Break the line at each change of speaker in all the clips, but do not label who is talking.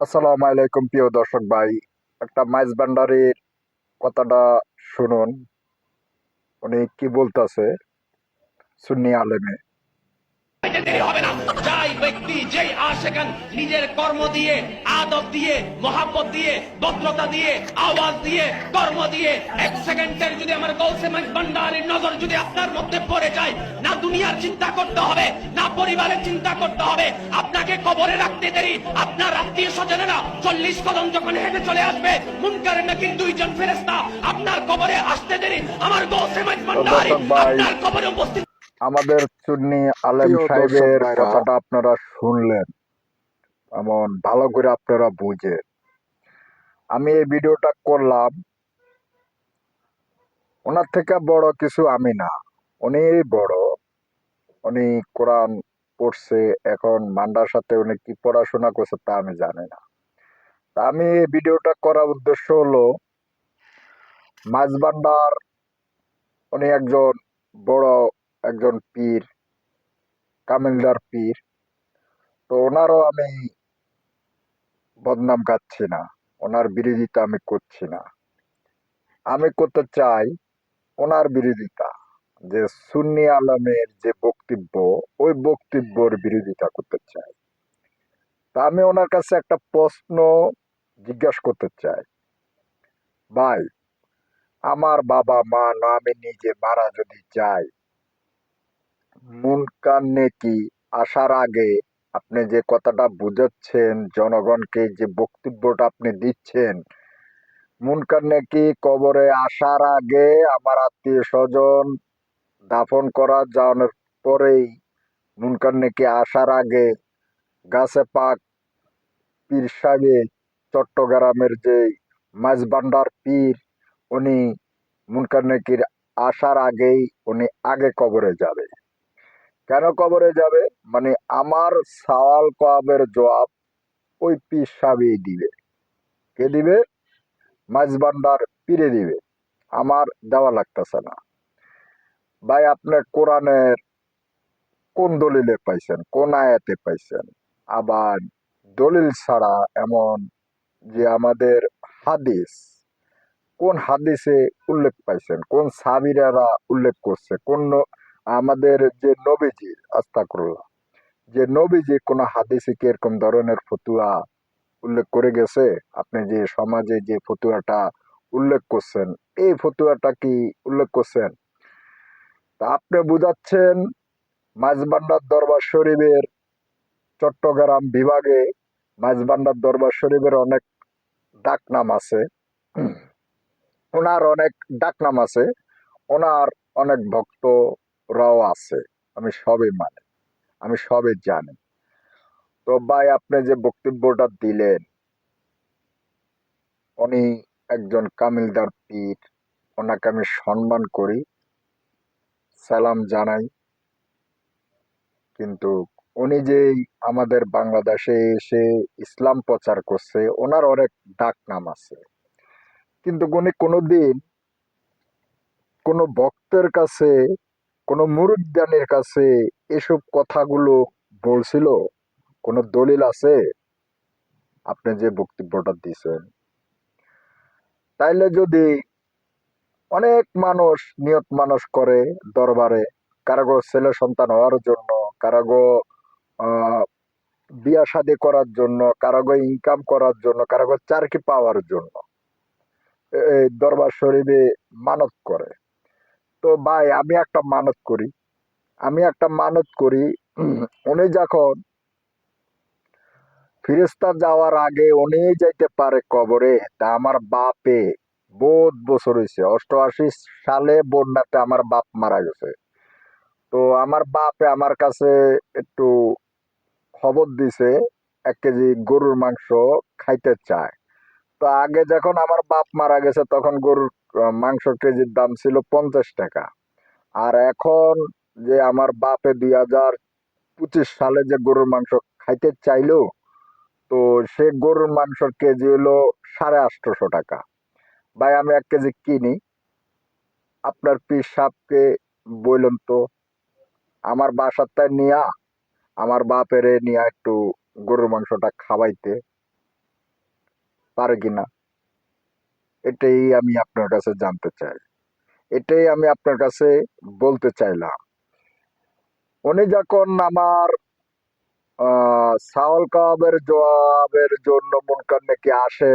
আসসালামু আলাইকুম, প্রিয় দর্শক ভাই। একটা মাইজ ভান্ডারির কথাটা শুনুন। উনি কি বলতেছে? সুন্নি আলেমে।
দেরি হবে না। যাই ব্যক্তি যেই আশেখান নিজের কর্ম দিয়ে আদব দিয়ে মহাব্বত দিয়ে ভদ্রতা দিয়ে আওয়াজ দিয়ে কর্ম দিয়ে এক সেকেন্ডের যদি আমার গৌসে মাইজ নজর যদি আপনার মধ্যে পড়ে যায় না দুনিয়ার চিন্তা করতে হবে না পরিবারের চিন্তা করতে হবে আপনাকে কবরে রাখতে দেরি আপনার আত্মীয় স্বজনেরা চল্লিশ কদম যখন হেঁটে চলে আসবে মুনকারের নাকি দুইজন ফেরেস্তা আপনার কবরে আসতে দেরি আমার গৌসে ভান্ডারি আপনার কবরে উপস্থিত
আমাদের চুন্নি আলেম সাহেবের কথাটা আপনারা শুনলেন। এমন ভালো করে আপনারা বুঝে আমি এই ভিডিওটা করলাম ওনার থেকে বড় কিছু আমি না। উনি বড় উনি কোরআন পড়ছে এখন মান্ডার সাথে উনি কি পড়াশোনা করছে তা আমি জানি না। তা আমি এই ভিডিওটা করার উদ্দেশ্য হলো মাঝ ভান্ডার উনি একজন বড় একজন পীর, কামিলদার পীর, তো ওনারও আমি বদনাম গাচ্ছি না, ওনার বিরোধিতা আমি করছি না। আমি করতে চাই ওনার বিরোধিতা, যে সুন্নি আলমের যে বক্তব্য, ওই বক্তব্যর বিরোধিতা করতে চাই। তা আমি ওনার কাছে একটা প্রশ্ন জিজ্ঞাসা করতে চাই। ভাই, আমার বাবা মা না আমি নিজে মারা যদি যাই মুনকার নেকি আসার আগে আপনি যে কথাটা বুঝাচ্ছেন, জনগণকে যে বক্তব্যটা আপনি দিচ্ছেন মুনকার নেকি কবরে আসার আগে আমার আত্মীয় স্বজন দাফন করা যাওয়ানোর পরেই মুনকার নেকি আসার আগে গাছে পাক পীর সাহেব চট্টগ্রামের যে মাঝবান্ডার পীর, উনি মুনকার নেকির আসার আগেই উনি আগে কবরে যাবে। কেন কবরে যাবে? মানে আমার সওয়াল কবের জবাব ওই পীর সাহেবই দিবে। কে দিবে? মাঝবান্ডার পীরে দিবে। আমার দেওয়া লাগতেছে না। ভাই আপনার কোরআনের কোন দলিলে পাইছেন? কোন আয়াতে পাইছেন? আবার দলিল ছাড়া এমন যে আমাদের হাদিস, কোন হাদিসে উল্লেখ পাইছেন? কোন সাবিরারা উল্লেখ করছে? কোন আমাদের যে নবীজি আস্তাকুল্লাহ যে নবীজি কোনো হাদিসে কি এরকম ধরনের ফতুয়া উল্লেখ করে গেছে? আপনি যে সমাজে যে ফতুয়াটা উল্লেখ করছেন, এই ফতুয়াটা কি উল্লেখ করছেন? তা আপনি বুঝাচ্ছেন মাঝবান্ডার দরবার শরীফের চট্টগ্রাম বিভাগে মাঝবান্ডার দরবার শরীফের অনেক ডাকনাম আছে ওনার অনেক ডাকনাম আছে, ওনার অনেক ভক্তরাও আছে। আমি সবই মানে আমি সবই জানি। তো ভাই, আপনি যে বক্তব্যটা দিলেন, উনি একজন কামিলদার পীর, ওনাকে আমি সম্মান করি, সালাম জানাই। কিন্তু উনি যে আমাদের বাংলাদেশে এসে ইসলাম প্রচার করছে, ওনার অনেক ডাক নাম আছে। কিন্তু উনি কোনোদিন কোনো ভক্তের কাছে কোনো মুরুদ্দানের কাছে এসব কথাগুলো বলছিল? কোনো দলিল আছে? আপনি যে বক্তব্যটা দিছেন তাইলে যদি অনেক মানুষ নিয়ত মানুষ করে দরবারে, কারাগো ছেলে সন্তান হওয়ার জন্য, কারাগো বিয়া শাদী করার জন্য, কারাগো ইনকাম করার জন্য, কারাগো চারকি পাওয়ার জন্য এই দরবার শরীফে মানত করে। তো ভাই, আমি একটা মানত করি। আমি একটা মানত করি, উনি যখন ফিরেস্তা যাওয়ার আগে উনি যাইতে পারে কবরে, তা আমার বাপে বহুত বছর হয়েছে অষ্টআশি সালে বন্যাতে আমার বাপ মারা গেছে। তো আমার বাপে আমার কাছে একটু খবর দিছে, এক কেজি গরুর মাংস খাইতে চায়। তো আগে যখন আমার বাপ মারা গেছে, তখন গরুর মাংস কেজির দাম ছিল পঞ্চাশ টাকা। আর এখন যে আমার বাপে দুই হাজার পঁচিশ সালে যে গরুর মাংস খাইতে চাইলো, তো সে গরুর মাংসর কেজি হলো সাড়ে আটশোশো টাকা। ভাই, আমি এক কেজি কিনি। আপনার পীর সাপকে বললেন তো, আমার বাসাতে নিয়া, আমার বাপেরে নিয়ে একটু গরুর মাংসটা খাওয়াইতে পারে কিনা? এটাই আমি আপনার কাছে জানতে চাই। এটাই আমি আপনার কাছে বলতে চাইলাম। উনি যখন আমার সাওয়াল কাবাবের জবাবের জন্য মুনকার নাকি আসে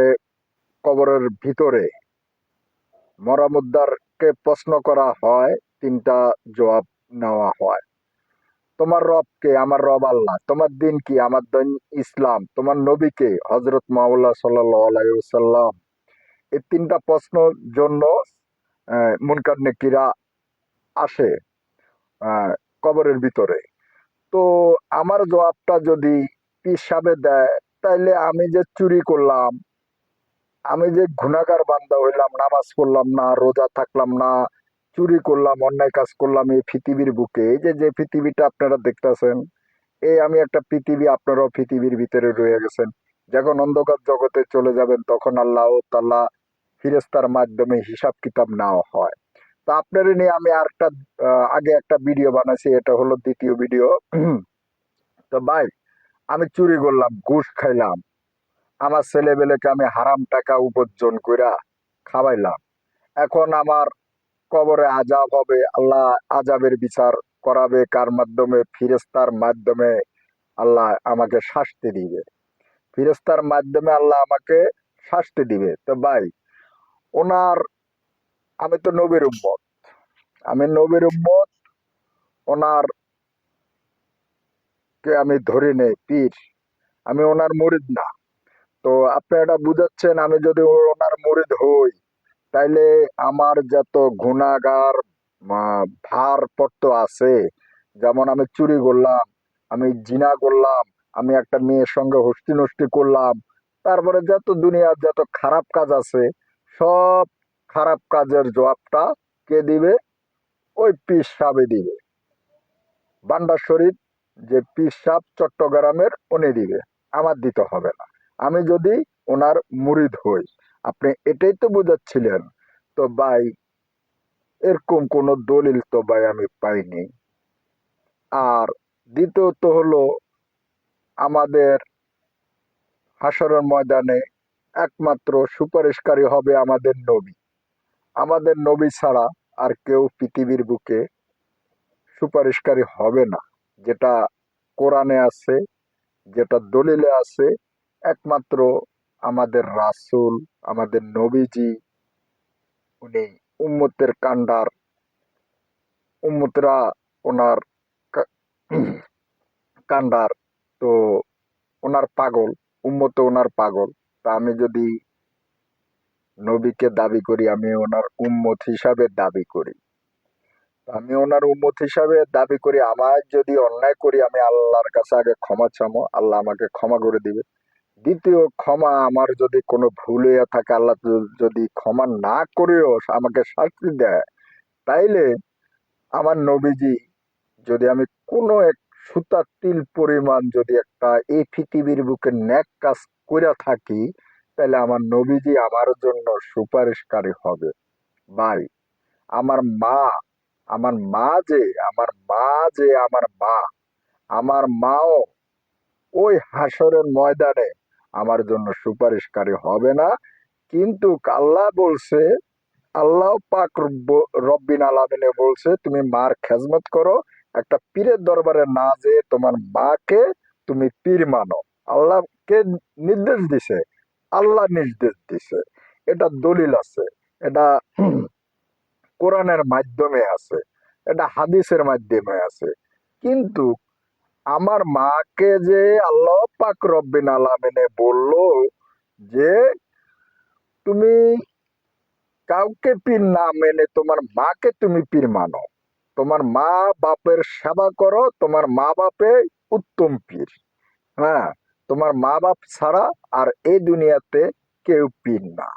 কবরের ভিতরে, মরামুদ্দারকে প্রশ্ন করা হয়, তিনটা জবাব নেওয়া হয়। তোমার রব কে? আমার রব আল্লাহ। তোমার দিন কি? আমার দিন ইসলাম। তোমার নবীকে হজরত মাওলা সাল্লাম এই তিনটা প্রশ্ন জন্য মুনকার নেকিরা আসে কবরের ভিতরে। তো আমার জবাবটা যদি পিসাবে দেয়, তাইলে আমি যে চুরি করলাম, আমি যে গুণাগার বান্দা হইলাম, নামাজ পড়লাম না, রোজা থাকলাম না, চুরি করলাম, অন্যায় কাজ করলাম এই পৃথিবীর বুকে, এই যে যে পৃথিবীটা আপনারা দেখতেছেন এই আমি একটা পৃথিবী আপনারাও পৃথিবীর ভিতরে রয়ে গেছেন। যখন অন্ধকার জগতে চলে যাবেন, তখন আল্লাহ তাল্লাহ ফিরেস্তার মাধ্যমে হিসাব কিতাব নেওয়া হয়। তো আপনার নিয়ে আমি আরেকটা আগে একটা ভিডিও বানাইছি, এটা হলো দ্বিতীয় ভিডিও। তো ভাই, আমি চুরি করলাম, ঘুষ খাইলাম। আমার ছেলেবেলেকে আমি হারাম টাকা উপার্জন কইরা খাওয়াইলাম। এখন আমার কবরে আজাব হবে, আল্লাহ আজাবের বিচার করাবে, কার মাধ্যমে? ফিরেস্তার মাধ্যমে আল্লাহ আমাকে শাস্তি দিবে। ফিরেস্তার মাধ্যমে আল্লাহ আমাকে শাস্তি দিবে। তো ভাই ওনার, আমি তো নবীর উম্মত। আমি নবীর উম্মত, ওনার কে আমি ধরি নেই, পীর। আমি ওনার মুরিদ না। তো আপনি এটা বুঝাচ্ছেন, আমি যদি ওনার মুরিদ হই, তাইলে আমার যত গুণাগার ভারপত্র আছে, যেমন আমি চুরি করলাম, আমি জিনা করলাম, আমি একটা মেয়ের সঙ্গে হস্তি নষ্টি করলাম, তারপরে যত দুনিয়ার যত খারাপ কাজ আছে সব খারাপ কাজের জবাবটা কে দিবে? ওই পীর সাবে দিবে। বান্ডার শরীফ যে পীর সাহ চট্টগ্রামের, উনি দিবে। আমার দিতে হবে না। আমি যদি ওনার মুরিদ হই, আপনি এটাই তো বুঝাচ্ছিলেন। তো ভাই, এরকম কোনো দলিল তো ভাই আমি পাইনি। আর দ্বিতীয়ত হলো আমাদের হাসরের ময়দানে একমাত্র সুপারিশকারী হবে আমাদের নবী। আমাদের নবী ছাড়া আর কেউ পৃথিবীর বুকে সুপারিশকারী হবে না। যেটা কোরআনে আছে, যেটা দলিলে আছে, একমাত্র আমাদের রাসূল, আমাদের নবীজি, উনি উম্মতের কান্ডার উম্মতরা ওনার কা- কান্ডার তো ওনার পাগল উম্মত ওনার পাগল। তা আমি যদি নবীকে দাবি করি, আমি ওনার উম্মত হিসাবে দাবি করি। আমি ওনার উম্মত হিসাবে দাবি করি আমার যদি অন্যায় করি, আমি আল্লাহর কাছে আগে ক্ষমা চামো, আল্লাহ আমাকে ক্ষমা করে দিবে। দ্বিতীয়, ক্ষমা আমার যদি কোনো ভুল হয়ে থাকে, আল্লাহ যদি ক্ষমা না করেও আমাকে শাস্তি দেয়, তাইলে আমার নবীজি যদি আমি কোনো এক সুতা তিল পরিমাণ যদি একটা এই পৃথিবীর বুকে ন্যাক কাজ করে থাকি, তাহলে আমার নবীজি আমার জন্য সুপারিশকারী হবে। ভাই, আমার মা আমার মা যে, আমার মা যে, আমার মা, আমার মাও ওই হাসরের ময়দানে আমার জন্য সুপারিশকারী হবে না। কিন্তু আল্লাহ বলছে, আল্লাহ পাক রব্ব- রব্বিন আলামিনে বলছে, তুমি মার খেজমত করো একটা পীরের দরবারে না যে তোমার মাকে তুমি পীর মানো। আল্লাহকে নির্দেশ দিছে, আল্লাহ নির্দেশ দিছে। এটা দলিল আছে, এটা কোরআনের মাধ্যমে আছে, এটা হাদিসের মাধ্যমে আছে। কিন্তু আমার মাকে যে আল্লাহ পাক রব্বিন আলামিনে বলল যে, তুমি কাউকে পীর না মেনে তোমার মাকে তুমি পীর মানো। তোমার মা বাপের সেবা করো, তোমার মা বাপে উত্তম পীর। হ্যাঁ তোমার মা বাপ ছাড়া আর এই দুনিয়াতে কেউ পীর না।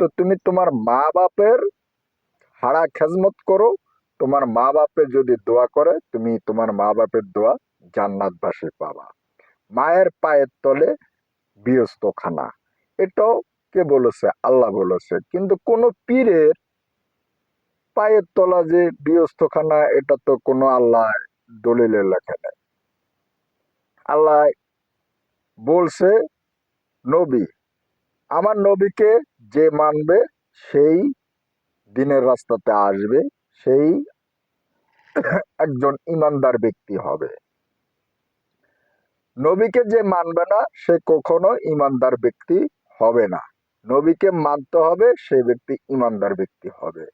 তো তুমি তোমার মা বাপের হাড়া খেজমত করো, তোমার মা বাপে যদি দোয়া করে, তুমি তোমার মা বাপের দোয়া জান্নাত জান্নাতবাসী পাবা। মায়ের পায়ের তলে বিয়স্ত খানা এটাও কে বলেছে? আল্লাহ বলেছে। কিন্তু কোন পীরের পায়ের তলা যে বিয়স্তখানা এটা তো কোনো আল্লাহ দলিলে লেখে নেই। আল্লাহ বলছে, নবী, আমার নবীকে যে মানবে, সেই দিনের রাস্তাতে আসবে, সেই একজন ইমানদার ব্যক্তি হবে। নবীকে যে মানবে না, সে কখনো ইমানদার ব্যক্তি হবে না। নবীকে মানতে হবে, সে ব্যক্তি ইমানদার ব্যক্তি হবে।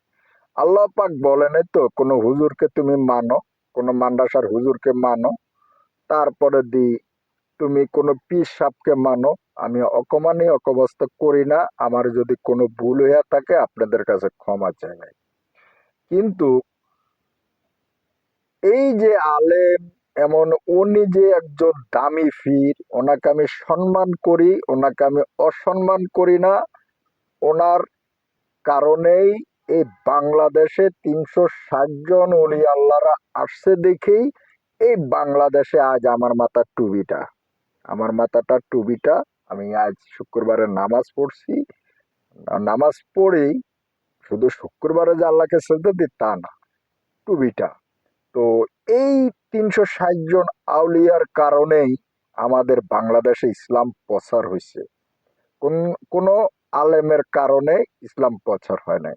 আল্লাহ পাক বলেন তো কোনো হুজুরকে তুমি মানো, কোনো মান্ডাসার হুজুরকে মানো, তারপরে দি, তুমি কোনো পীর সাপকে মানো, আমি অকমানি অকবস্ত করি না, আমার যদি কোনো ভুল হইয়া থাকে, আপনাদের কাছে ক্ষমা চাই কিন্তু এই যে আলেম, এমন উনি যে একজন দামি ফির ওনাকে আমি সম্মান করি, ওনাকে আমি অসম্মান করি না, ওনার কারণেই এই বাংলাদেশে তিনশো ষাট জন উলি আল্লাহরা আসছে দেখেই এই বাংলাদেশে আজ আমার মাথার টুবিটা আমার মাথাটা টুবিটা আমি আজ শুক্রবারে নামাজ পড়ছি। নামাজ পড়েই শুধু শুক্রবারে যে আল্লাহকে সেজদা দিই তা না টুবিটা তো এই তিনশো ষাট জন আউলিয়ার কারণেই আমাদের বাংলাদেশে ইসলাম প্রচার হয়েছে কোন, কোনো আলেমের কারণে ইসলাম প্রচার হয় নাই।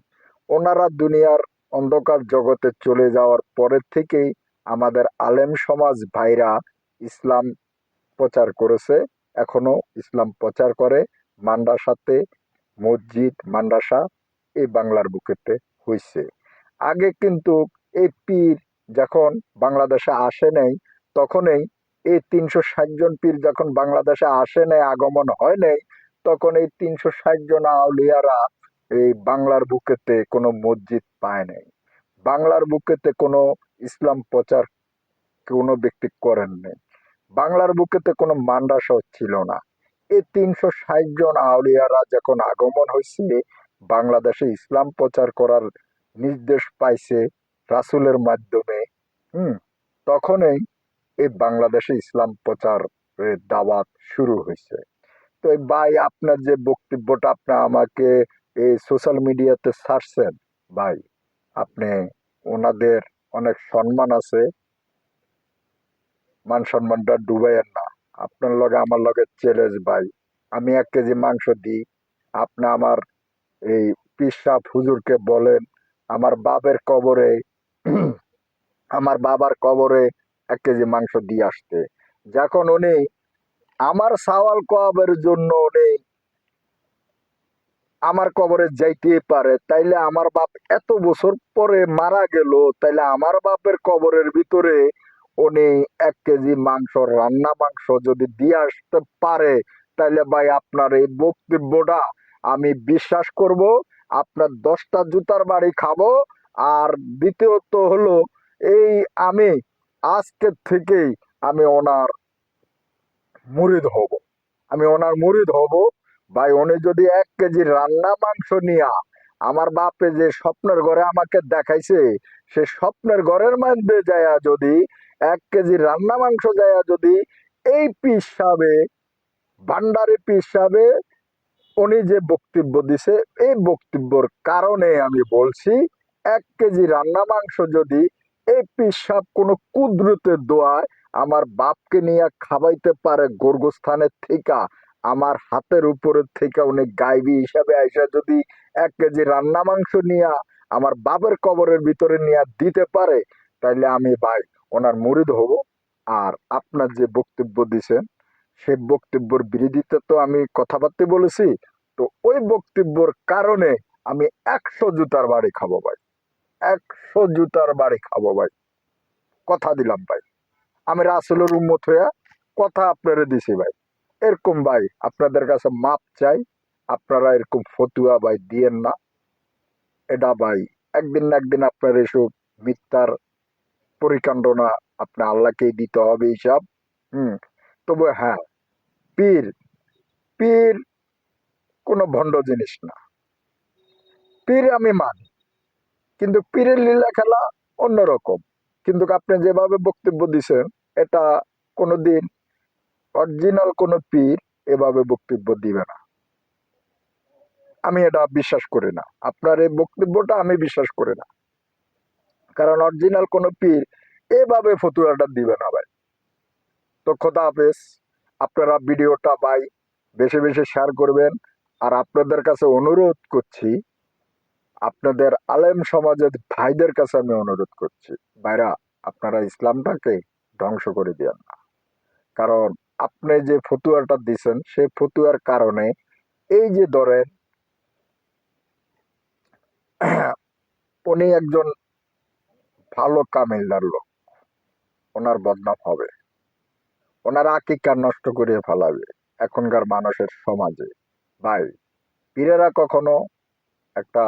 ওনারা দুনিয়ার অন্ধকার জগতে চলে যাওয়ার পরের থেকেই আমাদের আলেম সমাজ ভাইরা ইসলাম প্রচার করেছে, এখনও ইসলাম প্রচার করে মান্ডাসাতে মসজিদ মান্ডাসা এই বাংলার বুকেতে হয়েছে আগে কিন্তু এই পীর যখন বাংলাদেশে আসে নাই, তখনই এই তিনশো ষাট জন পীর যখন বাংলাদেশে আসে নাই, আগমন হয় নাই, তখন এই তিনশো ষাট জন আউলিয়ারা এই বাংলার বুকেতে কোনো মসজিদ পায় নাই। বাংলার বুকেতে কোনো ইসলাম প্রচার কোনো ব্যক্তি করেন নাই। বাংলার বুকেতে কোনো মান্ডাসাও ছিল না। এই তিনশো ষাট জন আউলিয়ারা যখন আগমন হয়েছে বাংলাদেশে ইসলাম প্রচার করার নির্দেশ পাইছে রাসুলের মাধ্যমে, হুম, তখনই এই বাংলাদেশে ইসলাম প্রচারের দাওয়াত শুরু হয়েছে। তো ভাই, আপনার যে বক্তব্যটা, আপনি আমাকে এই সোশ্যাল মিডিয়াতে ছাড়ছেন ভাই, আপনি ওনাদের অনেক সম্মান আছে। মান সম্মানটা ডুবাইয়ের না। আপনার লগে আমার লগে চ্যালেঞ্জ ভাই। আমি এক কেজি মাংস দিই। আপনি আমার এই পিসাব হুজুরকে বলেন, আমার বাপের কবরে, আমার বাবার কবরে এক কেজি মাংস দিয়ে আসতে। যখন উনি আমার সাওয়াল কবের জন্য উনি আমার কবরে যাইতে পারে। তাইলে আমার বাপ এত বছর পরে মারা গেল, তাইলে আমার বাপের কবরের ভিতরে উনি এক কেজি মাংস, রান্না মাংস যদি দিয়ে আসতে পারে, তাইলে ভাই আপনার এই বক্তব্যটা আমি বিশ্বাস করব, আপনার দশটা জুতার বাড়ি খাব। আর দ্বিতীয়ত হলো, এই আমি আজকের থেকেই আমি ওনার মুরিদ হব। আমি ওনার মুরিদ হব। ভাই, উনি যদি এক কেজি রান্না মাংস নিয়া আমার বাপে যে স্বপ্নের ঘরে আমাকে দেখাইছে, সে স্বপ্নের ঘরের মধ্যে যায়া যদি, এক কেজি রান্না মাংস যায়া যদি, এই পিস পিসাবে ভান্ডারে পিসাবে উনি যে বক্তব্য দিছে, এই বক্তব্যর কারণে আমি বলছি, এক কেজি রান্না মাংস যদি, এই পিসাব কোনো কুদরতের দোয়ায় আমার বাপকে নিয়ে খাবাইতে পারে গোরগোস্থানের থেকে আমার হাতের উপরে থেকে উনি গাইবি হিসাবে আইসা যদি এক কেজি রান্না মাংস নিয়ে আমার বাপের কবরের ভিতরে নিয়ে দিতে পারে, তাইলে আমি ভাই ওনার মুরিদ হব। আর আপনার যে বক্তব্য দিছেন, সে বক্তব্যের বিরোধিতা তো আমি কথাবার্তা বলেছি, তো ওই বক্তব্যর কারণে আমি একশো জুতার বাড়ি খাব ভাই। একশো জুতার বাড়ি খাব ভাই। কথা দিলাম ভাই। আমি রাসুলের উন্মত হইয়া কথা আপনারে দিছি ভাই। এরকম ভাই, আপনাদের কাছে মাপ চাই, আপনারা এরকম ফতুয়া ভাই দিয়েন না। এটা ভাই, একদিন না একদিন আপনার এসব মিথ্যার পরিকাণ্ডনা আপনি আল্লাহকেই দিতে হবে হিসাব। হুম, তবু হ্যাঁ পীর পীর কোনো ভণ্ড জিনিস না। পীর আমি মানি, কিন্তু পীরের লীলা খেলা অন্যরকম। কিন্তু আপনি যেভাবে বক্তব্য দিছেন, এটা কোনোদিন অরিজিনাল কোনো পীর এভাবে বক্তব্য দিবে না। আমি এটা বিশ্বাস করি না। আপনার এই বক্তব্যটা আমি বিশ্বাস করি না। কারণ অরিজিনাল কোনো পীর এভাবে ফতুয়াটা দিবে না ভাই। তো খোদা হাফেজ, আপনারা ভিডিওটা ভাই বেশি বেশি শেয়ার করবেন। আর আপনাদের কাছে অনুরোধ করছি, আপনাদের আলেম সমাজের ভাইদের কাছে আমি অনুরোধ করছি। ভাইরা, আপনারা ইসলামটাকে ধ্বংস করে দিয়েন না। কারণ আপনি যে ফতুয়াটা দিছেন সেই ফতুয়ার কারণে এই যে ধরেন, উনি একজন ভালো কামিলদার লোক। ওনার বদনাম হবে। ওনার আকিকা নষ্ট করে ফেলাবে এখনকার মানুষের সমাজে। ভাই, পীরেরা কখনো একটা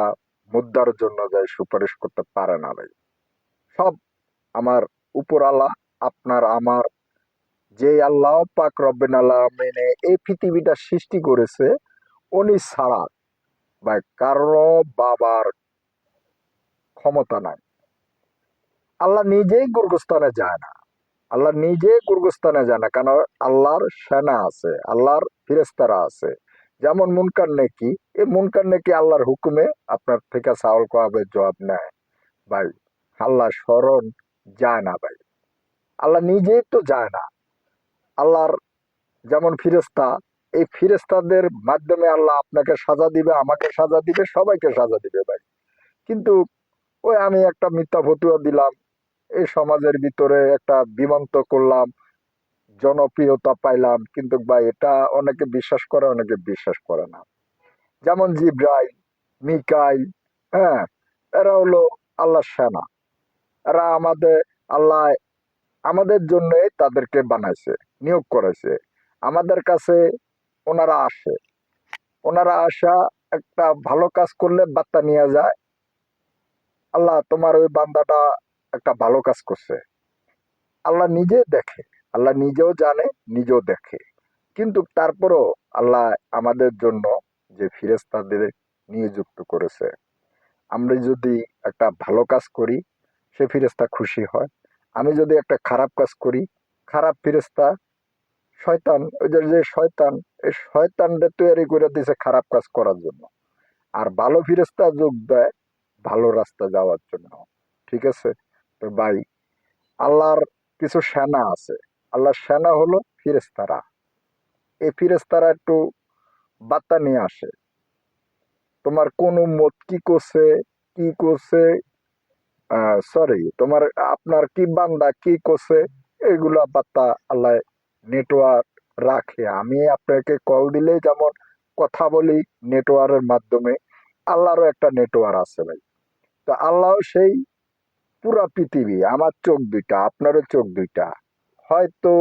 মুদ্রার জন্য যাই সুপারিশ করতে পারে না ভাই। সব আমার উপর আল্লাহ আপনার, আমার যে আল্লাহ পাক রব্বিন আল্লাহ মেনে এই পৃথিবীটা সৃষ্টি করেছে, উনি ছাড়া ভাই কারও বাবার ক্ষমতা নাই। আল্লাহ নিজেই গুরগুস্তানে যায় না। আল্লাহ নিজে গুরগুস্তানে যায় না, কেন? আল্লাহর সেনা আছে, আল্লাহর ফিরেস্তারা আছে। যেমন মুনকার নেকি, এই মুনকার নেকি আল্লাহর হুকুমে আপনার থেকে চাউল কবে জবাব নেয় ভাই, আল্লাহ স্মরণ যায় না ভাই। আল্লাহ নিজেই তো যায় না। আল্লাহর যেমন ফিরেস্তা এই ফিরেস্তাদের মাধ্যমে আল্লাহ আপনাকে সাজা দিবে, আমাকে সাজা দিবে, সবাইকে সাজা দিবে ভাই। কিন্তু ওই আমি একটা মিথ্যা ফতুয়া দিলাম, এই সমাজের ভিতরে একটা বিমন্ত করলাম, জনপ্রিয়তা পাইলাম, কিন্তু ভাই এটা অনেকে বিশ্বাস করে, অনেকে বিশ্বাস করে না। যেমন জিব্রাইল, মিকাইল হ্যাঁ এরা হলো আল্লাহ সেনা। এরা আমাদের আল্লাহ আমাদের জন্যই তাদেরকে বানাইছে, নিয়োগ করেছে আমাদের কাছে ওনারা আসে। ওনারা আসা একটা ভালো কাজ করলে বার্তা নিয়ে যায়, আল্লাহ, তোমার ওই বান্দাটা একটা ভালো কাজ করছে। আল্লাহ নিজে দেখে, আল্লাহ নিজেও জানে, নিজেও দেখে। কিন্তু তারপরও আল্লাহ আমাদের জন্য যে ফিরেস্তাদের নিযুক্ত করেছে, আমরা যদি একটা ভালো কাজ করি, সে ফিরেস্তা খুশি হয়। আমি যদি একটা খারাপ কাজ করি, খারাপ ফিরেস্তা শয়তান, ওই যে শয়তান, এই শয়তানটা তৈরি করে দিছে খারাপ কাজ করার জন্য। আর ভালো ফিরেস্তা যোগ দেয়, ভালো রাস্তা যাওয়ার জন্য। ঠিক আছে? তো ভাই, আল্লাহর কিছু সেনা আছে। আল্লাহর সেনা হলো ফিরেস্তারা এই ফিরেস্তারা একটু বার্তা নিয়ে আসে। তোমার কোন মত কি করছে কি করছে সরি তোমার আপনার কি বান্দা কি করছে? এগুলা বার্তা আল্লাহ নেটওয়ার্ক রাখে। আমি আপনাকে কল দিলেই যেমন কথা বলি নেটওয়ার্কের মাধ্যমে। আল্লাহরও একটা নেটওয়ার্ক আছে ভাই। তো আল্লাহ সেই পুরা পৃথিবী, আমার চোখ দুইটা, আপনারও চোখ দুইটা। হয়তো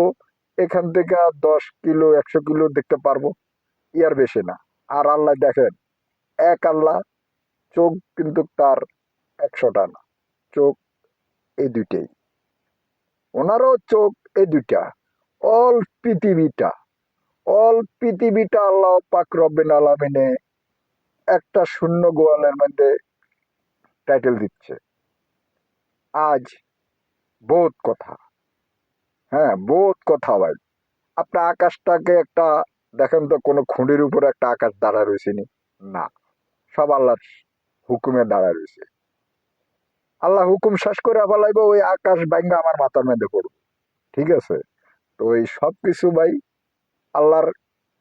এখান থেকে দশ কিলো, একশো কিলো দেখতে পারব, ইয়ার বেশি না। আর আল্লাহ দেখেন, এক আল্লাহ চোখ কিন্তু তার একশোটা না। চোখ এই দুইটাই। ওনারও চোখ এই দুইটা। অল পৃথিবীটা। অল পৃথিবীটা আল্লাহ পাক রব্বিন আলামিনে একটা শূন্য গোয়ালের মধ্যে টাইটেল দিচ্ছে। আজ বহুত কথা। হ্যাঁ বহুত কথা ভাই। আপনার আকাশটাকে একটা, দেখেন তো কোনো খুঁড়ির উপরে একটা আকাশ দাঁড়া রয়েছে না? সব আল্লাহর হুকুমে দাঁড়া রয়েছে। আল্লাহ হুকুম শেষ করে ফেলাইব ওই আকাশ ব্যাঙ্গা আমার মাথার মধ্যে পড়বে। ঠিক আছে? তো ওই সব কিছু ভাই আল্লাহর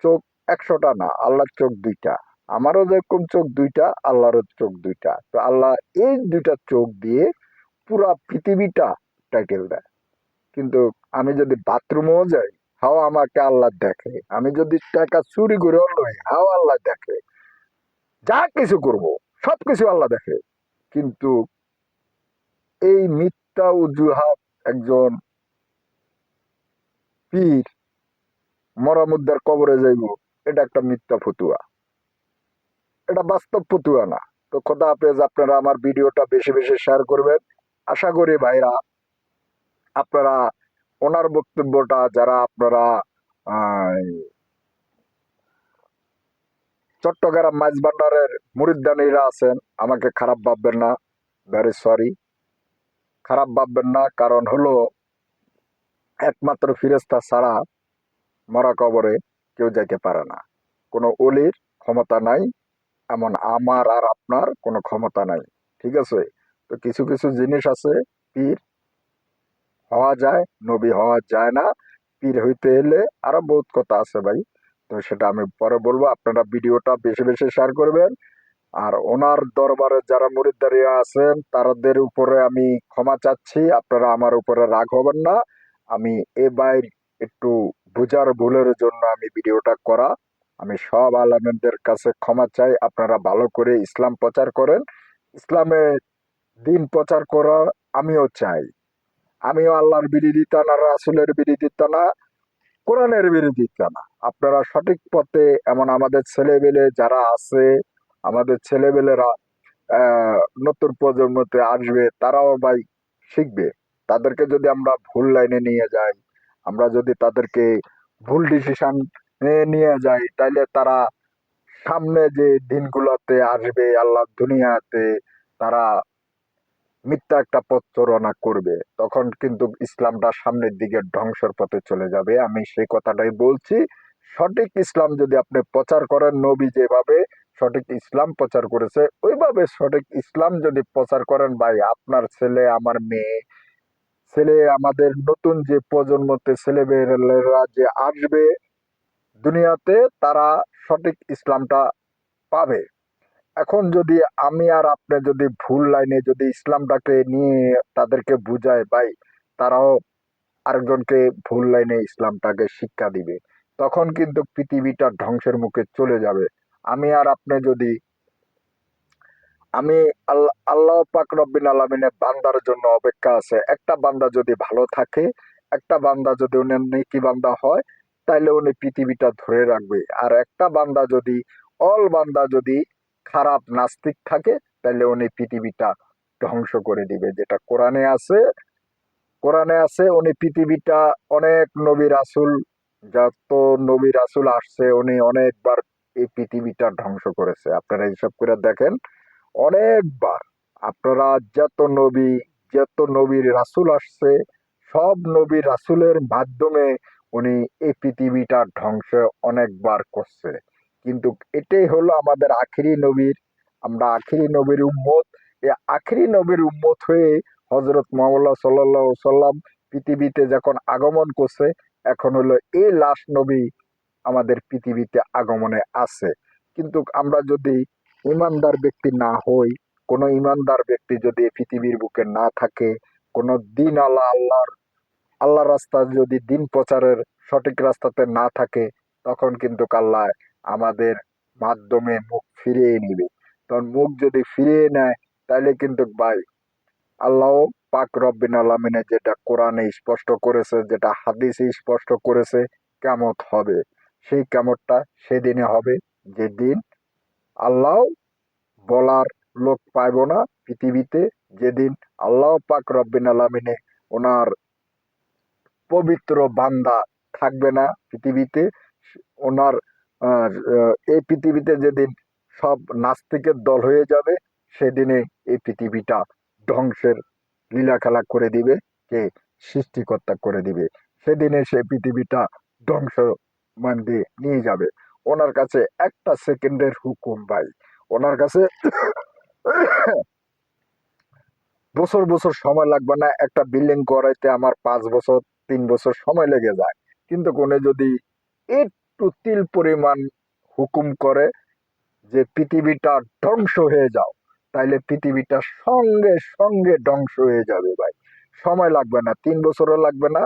চোখ একশোটা না, আল্লাহর চোখ দুইটা। আমারও যেরকম চোখ দুইটা, আল্লাহরও চোখ দুইটা। তো আল্লাহ এই দুইটা চোখ দিয়ে পুরা পৃথিবীটা টাইটেল দেয়। কিন্তু আমি যদি বাথরুমেও যাই, হাও আমাকে আল্লাহ দেখে। আমি যদি টাকা চুরি করে লই, হাও আল্লাহ দেখে। যা কিছু করব সব কিছু আল্লাহ দেখে। কিন্তু এই মিথ্যা অজুহাত একজন পীর মরামুদ্দার কবরে যাইব, এটা একটা মিথ্যা ফতুয়া। এটা বাস্তব ফতুয়া না। তো খোদা হাফেজ, আপনারা আমার ভিডিওটা বেশি বেশি শেয়ার করবেন। আশা করি ভাইরা, আপনারা ওনার বক্তব্যটা যারা আপনারা চট্টগ্রাম মাছ ভান্ডারের মুরিদ্দানিরা আছেন, আমাকে খারাপ ভাববেন না। ভেরি সরি খারাপ ভাববেন না, কারণ হলো একমাত্র ফিরেস্তা ছাড়া মরা কবরে কেউ যাইতে পারে না। কোনো অলির ক্ষমতা নাই, এমন আমার আর আপনার কোনো ক্ষমতা নাই, ঠিক আছে? তো কিছু কিছু জিনিস আছে, পীর হওয়া যায়, নবী হওয়া যায় না, পীর হইতে এলে আরও বহুত কথা আছে ভাই, তো সেটা আমি পরে বলব, আপনারা ভিডিওটা বেশি বেশি শেয়ার করবেন আর ওনার দরবারে যারা মুরিদারিয়া আছেন, তাদের উপরে আমি ক্ষমা চাচ্ছি। আপনারা আমার উপরে রাগ হবেন না। আমি এ বাইর একটু বুঝার ভুলের জন্য আমি ভিডিওটা করা। আমি সব আলমেনদের কাছে ক্ষমা চাই। আপনারা ভালো করে ইসলাম প্রচার করেন। ইসলামে দিন প্রচার করা আমিও চাই। আমিও আল্লাহর বিরোধিতা না, রাসুলের বিরোধিতা না, কোরআনের বিরোধিতা না। আপনারা সঠিক পথে এমন আমাদের ছেলেবেলে যারা আছে আমাদের ছেলেবেলেরা নতুন প্রজন্মতে আসবে, তারাও ভাই শিখবে। তাদেরকে যদি আমরা ভুল লাইনে নিয়ে যাই, আমরা যদি তাদেরকে ভুল ডিসিশন নিয়ে যাই, তাইলে তারা সামনে যে দিনগুলোতে আসবে, আল্লাহ দুনিয়াতে তারা মিথ্যা একটা প্রচারণা করবে। তখন কিন্তু ইসলামটা সামনের দিকে ধ্বংসের পথে চলে যাবে। আমি সেই কথাটাই বলছি। সঠিক ইসলাম যদি আপনি প্রচার করেন নবী যেভাবে সঠিক ইসলাম প্রচার করেছে, ওইভাবে সঠিক ইসলাম যদি প্রচার করেন, ভাই, আপনার ছেলে, আমার মেয়ে, ছেলে, আমাদের নতুন যে প্রজন্মতে ছেলেমেয়েরা যে আসবে দুনিয়াতে, তারা সঠিক ইসলামটা পাবে। এখন যদি আমি আর আপনি যদি ভুল লাইনে যদি ইসলামটাকে নিয়ে তাদেরকে বুঝায় ভাই, তারাও আরেকজনকে ভুল লাইনে ইসলামটাকে শিক্ষা দিবে, তখন কিন্তু পৃথিবীটা ধ্বংসের মুখে চলে যাবে। আমি আর আপনি যদি, আমি আল্লাহ পাক রব্বিন আলমিনের বান্দার জন্য অপেক্ষা আছে। একটা বান্দা যদি ভালো থাকে, একটা বান্দা যদি উনি নেকি বান্দা হয়, তাইলে উনি পৃথিবীটা ধরে রাখবে। আর একটা বান্দা যদি, অল বান্দা যদি খারাপ নাস্তিক থাকে তাহলে উনি পৃথিবীটা ধ্বংস করে দিবে। যেটা কোরআনে আছে কোরআনে আছে, উনি পৃথিবীটা অনেক নবী রাসুল, যত নবী রাসুল আসছে, উনি অনেকবার এই পৃথিবীটা ধ্বংস করেছে। আপনারা হিসাব করে দেখেন, অনেকবার আপনারা যত নবী, যত নবীর রাসুল আসছে, সব নবী রাসুলের মাধ্যমে উনি এই পৃথিবীটা ধ্বংস অনেকবার করছে। কিন্তু এটাই হলো আমাদের আখিরি নবীর, আমরা আখিরি নবীর উম্মত। এই আখিরি নবীর উম্মত হয়ে হজরত মোহাম্মদ সাল্লাহ সাল্লাম পৃথিবীতে যখন আগমন করছে, এখন হলো এই লাশ নবী আমাদের পৃথিবীতে আগমনে আছে। কিন্তু আমরা যদি ইমানদার ব্যক্তি না হই, কোনো ইমানদার ব্যক্তি যদি পৃথিবীর বুকে না থাকে, কোনো দিন আল্লাহ, আল্লাহর আল্লাহ রাস্তা যদি দিন প্রচারের সঠিক রাস্তাতে না থাকে, তখন কিন্তু আল্লাহ আমাদের মাধ্যমে মুখ ফিরিয়ে নিবে। তখন মুখ যদি ফিরিয়ে নেয় তাহলে কিন্তু ভাই, আল্লাহ পাক রব্বিন আলমিনে যেটা কোরআনে স্পষ্ট করেছে, যেটা হাদিসে স্পষ্ট করেছে কেমত হবে। সেই কামড়টা সেদিনে হবে যেদিন আল্লাহ বলার লোক পাইব না পৃথিবীতে। যেদিন আল্লাহ পাক রব্বিন আলমিনে ওনার পবিত্র বান্দা থাকবে না পৃথিবীতে, ওনার এই পৃথিবীতে যেদিন সব নাস্তিকের দল হয়ে যাবে, সেদিনে এই পৃথিবীটা ধ্বংসের লীলা খেলা করে দিবে, কে? সৃষ্টিকর্তা করে দিবে। সেদিনে সে পৃথিবীটা ধ্বংস মান নিয়ে যাবে। ওনার কাছে একটা সেকেন্ডের হুকুম ভাই। ওনার কাছে বছর বছর সময় লাগবে না, একটা বিল্ডিং করাইতে আমার পাঁচ বছর, তিন বছর সময় লেগে যায়। কিন্তু কোনে যদি একটু তিল পরিমাণ হুকুম করে যে পৃথিবীটা ধ্বংস হয়ে যাও, তাইলে পৃথিবীটা সঙ্গে সঙ্গে ধ্বংস হয়ে যাবে ভাই। সময় লাগবে না, তিন বছরও লাগবে না